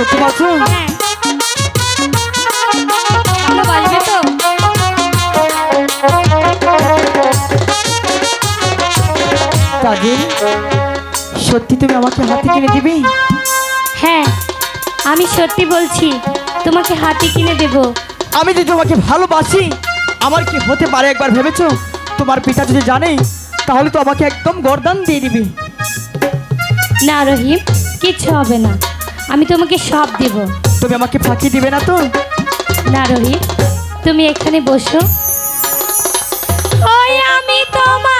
সত্যি সত্যি তুমি আমাকে হাতি কিনে দিবি? হ্যাঁ আমি সত্যি বলছি তোমাকে হাতি কিনে দেব। আমি যদি তোমাকে ভালোবাসি আমার কি হতে পারে একবার ভেবেছো? তোমার পিতা যদি জানে তাহলে তো আমাকে একদম গরদান দিয়ে দিবি। না রহিম কিচ্ছু হবে না। আমি তোমাকে সব দেব। তুমি আমাকে ফাঁকি দিবে না তো? না রোহিত তুমি এখানে বসো। ওই আমি তোমার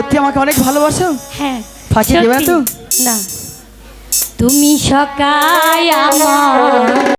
সত্যি আমাকে অনেক ভালোবাসো হ্যাঁ ফাঁকি দেবে সত্যি। তো? না তুমি সকায় আমার